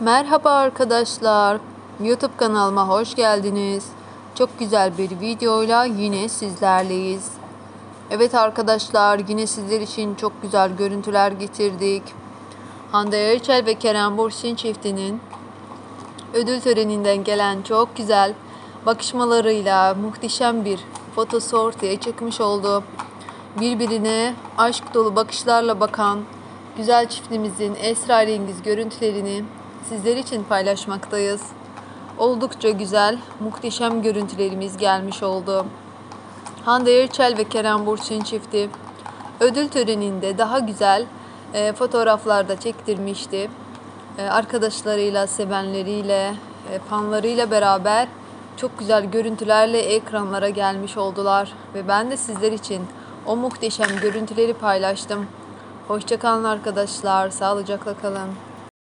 Merhaba arkadaşlar. YouTube kanalıma hoş geldiniz. Çok güzel bir videoyla yine sizlerleyiz. Evet arkadaşlar yine sizler için çok güzel görüntüler getirdik. Hande Erçel ve Kerem Bursin çiftinin ödül töreninden gelen çok güzel bakışmalarıyla muhteşem bir fotosu ortaya çıkmış oldu. Birbirine aşk dolu bakışlarla bakan güzel çiftimizin esrarengiz görüntülerini sizler için paylaşmaktayız. Oldukça güzel, muhteşem görüntülerimiz gelmiş oldu. Hande Erçel ve Kerem Burçin çifti ödül töreninde daha güzel e, fotoğraflarda çektirmişti. E, arkadaşlarıyla, sevenleriyle, e, fanlarıyla beraber çok güzel görüntülerle ekranlara gelmiş oldular. Ve ben de sizler için o muhteşem görüntüleri paylaştım. Hoşçakalın arkadaşlar, sağlıcakla kalın.